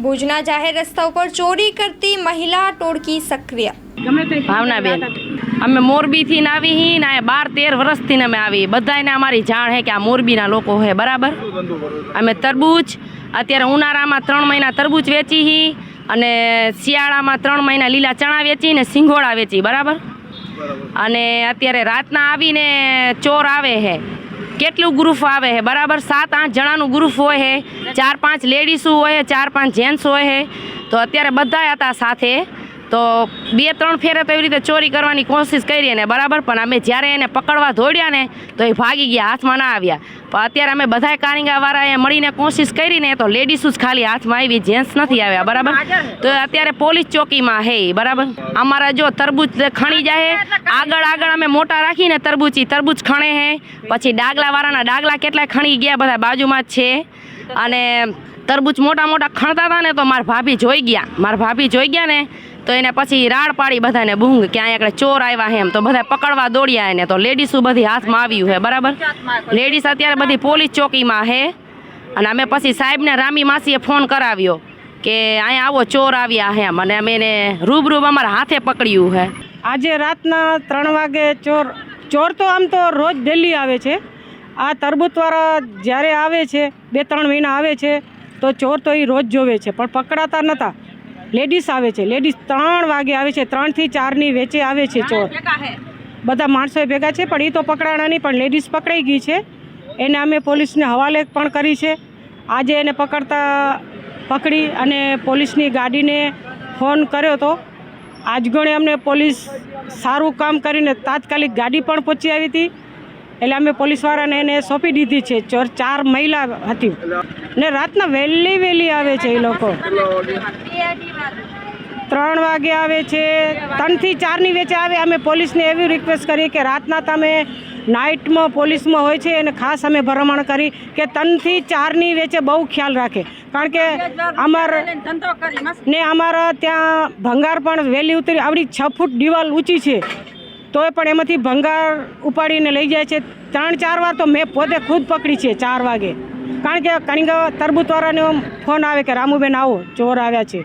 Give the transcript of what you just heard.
ભુજના જાહેર રસ્તા ઉપર ચોરી કરતી મહિલા ટોળકી સક્રિય. ભાવનાબેન અમે મોરબીથી ને આવી હી ને આ બાર તેર વર્ષથી અમે આવી બધાને અમારી જાણ હે કે આ મોરબીના લોકો હે બરાબર? અમે તરબૂચ અત્યારે ઉનાળામાં ત્રણ મહિના તરબૂચ વેચી હી અને શિયાળામાં ત્રણ મહિના લીલા ચણા વેચી ને સિંગોળા વેચી બરાબર? અને અત્યારે રાતના આવીને ચોર આવે હે. કેટલું ગ્રુપ આવે છે? બરાબર સાત, આઠ જણાનું ગ્રુપ હોય છે. ચાર, પાંચ લેડીઝો હોય ચાર, પાંચ જેન્ટ્સ હોય છે. તો અત્યારે બધા હતા સાથે. તો બે ત્રણ ફેરે તો એવી રીતે ચોરી કરવાની કોશિશ કરી અને બરાબર, પણ અમે જ્યારે એને પકડવા દોડ્યા ને, તો એ ભાગી ગયા, હાથમાં ના આવ્યા. પણ અત્યારે અમે બધાય એ મળીને કોશિશ કરીને તો લેડીઝ જ ખાલી હાથમાં આવી જેન્ટ્સ નથી આવ્યા, બરાબર? તો અત્યારે પોલીસ ચોકીમાં હે બરાબર? અમારા જો તરબૂચ ખણી જાય આગળ આગળ અમે મોટા રાખીને તરબૂચી, તરબૂચ ખણે હે. પછી ડાગલાવાળાના ડાગલા કેટલાય ખણી ગયા બધા બાજુમાં જ છે. અને તરબૂચ મોટા મોટા ખણતા હતા ને, તો મારા ભાભી જોઈ ગયા, મારા ભાભી જોઈ ગયા ને તો એને પછી રાડ પાડી બધાને બૂંગ કે અહીંયા આગળ ચોર આવ્યા હે એમ. તો બધા પકડવા દોડ્યા એને. તો લેડીસો બધી હાથમાં આવ્યું હે બરાબર? લેડીઝ અત્યારે બધી પોલીસ ચોકીમાં હે અને અમે પછી સાહેબને રામી માસીએ ફોન કરાવ્યો કે અહીંયા આવો ચોર આવ્યા હે એમ. અને અમે એને રૂબરૂબ અમારા હાથે પકડ્યું હે આજે રાતના ત્રણ વાગે ચોર ચોર તો આમ તો રોજ ડેલી આવે છે. આ તરબૂતવાળા જ્યારે આવે છે, બે ત્રણ મહિના આવે છે, તો ચોર તો એ રોજ જોવે છે. પણ પકડાતા નહોતા લેડીઝ આવે છે લેડીઝ ત્રણ વાગે આવે છે ત્રણથી ચારની વેચે આવે છે ચોર. બધા માણસો ભેગા છે પણ એ તો પકડાણા નહીં પણ લેડીઝ પકડાઈ ગઈ છે. એને અમે પોલીસને હવાલે પણ કરી છે. આજે એને પકડતા પકડી અને પોલીસની ગાડીને ફોન કર્યો તો આજગણે અમને પોલીસ સારું કામ કરીને તાત્કાલિક ગાડી પણ પહોંચી આવી હતી. એટલે અમે પોલીસવાળાને એને સોંપી દીધી છે. ચોર ચાર મહિલા હતી. ને રાતના વહેલી વહેલી આવે છે એ લોકો. ત્રણ વાગે આવે છે. ત્રણથી ચારની વેચે આવે. અમે પોલીસને એવી રિક્વેસ્ટ કરી કે રાતના તમે નાઇટમાં પોલીસમાં હોય છે અને ખાસ અમે ભરમણ કરી કે ત્રણથી ચારની વેચે બહુ ખ્યાલ રાખે. કારણ કે અમાર ને અમારા ત્યાં ભંગાર પણ વહેલી ઉતરી. આવડી છ ફૂટ દિવાલ ઊંચી છે. તોય પણ એમાંથી ભંગાર ઉપાડીને લઈ જાય છે. ત્રણ, ચાર વાર તો મેં પોતે ખુદ પકડી છે ચાર વાગે. કારણ કે કણિકા તરબૂતવાળાનો ફોન આવે કે, રામુબેન આવો, ચોર આવ્યા છે.